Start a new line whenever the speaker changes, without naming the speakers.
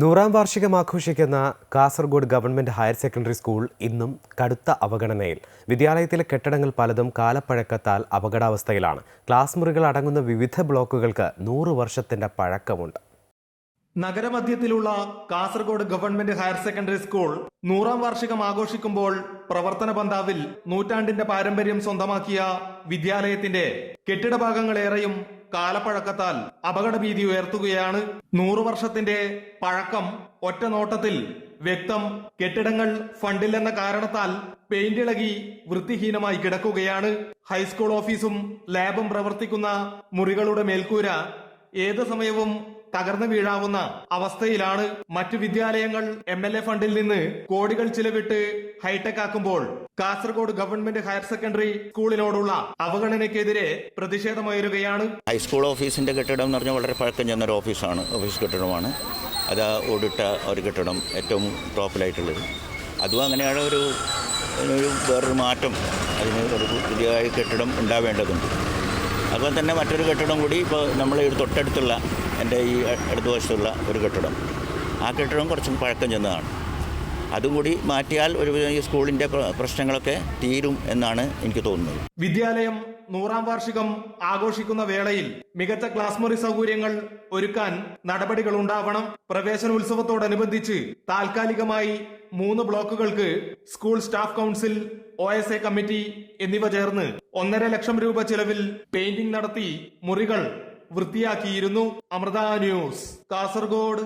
നൂറാം വാർഷികം ആഘോഷിക്കുന്ന Kasargod government higher secondary school ഇന്നും കടുത്ത അവഗണനയിൽ. വിദ്യാലയത്തിലെ കെട്ടിടങ്ങൾ പലതും കാലപ്പഴക്കത്താൽ അപകടാവസ്ഥയിലാണ്. ക്ലാസ് മുറികൾ അടങ്ങുന്ന വിവിധ ബ്ലോക്കുകൾക്ക് നൂറ് വർഷത്തിന്റെ പഴക്കമുണ്ട്.
നഗരമധ്യത്തിലുള്ള Kasargod government higher secondary school നൂറാം വാർഷികം ആഘോഷിക്കുമ്പോൾ പ്രവർത്തന പന്താവിൽ നൂറ്റാണ്ടിന്റെ പാരമ്പര്യം സ്വന്തമാക്കിയ വിദ്യാലയത്തിന്റെ കെട്ടിട ഭാഗങ്ങളേറെയും കാലപ്പഴക്കത്താൽ അപകടഭീതി ഉയർത്തുകയാണ്. നൂറു വർഷത്തിന്റെ പഴക്കം ഒറ്റ നോട്ടത്തിൽ വ്യക്തം കെട്ടിടങ്ങൾ ഫണ്ടില്ലെന്ന കാരണത്താൽ പെയിന്റ് ഇളകി വൃത്തിഹീനമായി കിടക്കുകയാണ്. ഹൈസ്കൂൾ ഓഫീസും ലാബും പ്രവർത്തിക്കുന്ന മുറികളുടെ മേൽക്കൂര ഏത് സമയവും തകർന്നു വീഴാവുന്ന അവസ്ഥയിലാണ് മറ്റു വിദ്യാലയങ്ങൾ എം എൽ എ ഫണ്ടിൽ നിന്ന് കോടികൾ ചിലവിട്ട് ഹൈടെക് ആക്കുമ്പോൾ കാസർഗോഡ് ഗവൺമെന്റ് ഹയർ സെക്കൻഡറി സ്കൂളിനോടുള്ള അവഗണനയ്ക്കെതിരെ പ്രതിഷേധമുയരുകയാണ്.
ഹൈസ്കൂൾ ഓഫീസിന്റെ കെട്ടിടം എന്ന് പറഞ്ഞാൽ വളരെ പഴക്കം ചെന്നൊരു ഓഫീസാണ് ഓഫീസ് കെട്ടിടമാണ്. അത് ഓടിട്ട ഒരു കെട്ടിടം ഏറ്റവും ടോപ്പിലായിട്ടുള്ളത്. അതും അങ്ങനെയാണ് ഒരു ഒരു വേറൊരു മാറ്റം. അതിന് ഒരു പുതിയ കെട്ടിടം ഉണ്ടാവേണ്ടതുണ്ട്. അതുപോലെ തന്നെ മറ്റൊരു കെട്ടിടം കൂടി ഇപ്പോൾ നമ്മൾ ഈ തൊട്ടടുത്തുള്ള എന്റെ ഈ അടുത്ത വശത്തുള്ള ഒരു കെട്ടിടം. ആ കെട്ടിടം കുറച്ചും പഴക്കം ചെന്നതാണ്. അതും കൂടി മാറ്റിയാൽ ഒരു ഈ സ്കൂളിന്റെ പ്രശ്നങ്ങളൊക്കെ തീരും എന്നാണ് എനിക്ക് തോന്നുന്നത്.
വിദ്യാലയം നൂറാം വാർഷികം ആഘോഷിക്കുന്ന വേളയിൽ മികച്ച ക്ലാസ് മുറി സൗകര്യങ്ങൾ ഒരുക്കാൻ നടപടികൾ ഉണ്ടാവണം പ്രവേശനോത്സവത്തോടനുബന്ധിച്ച് താൽക്കാലികമായി മൂന്ന് ബ്ലോക്കുകൾക്ക് school staff council O S A committee എന്നിവ ചേർന്ന് ഒന്നര ലക്ഷം രൂപ ചെലവിൽ പെയിന്റിംഗ് നടത്തി മുറികൾ വൃത്തിയാക്കിയിരുന്നു. അമൃത ന്യൂസ് കാസർഗോഡ്.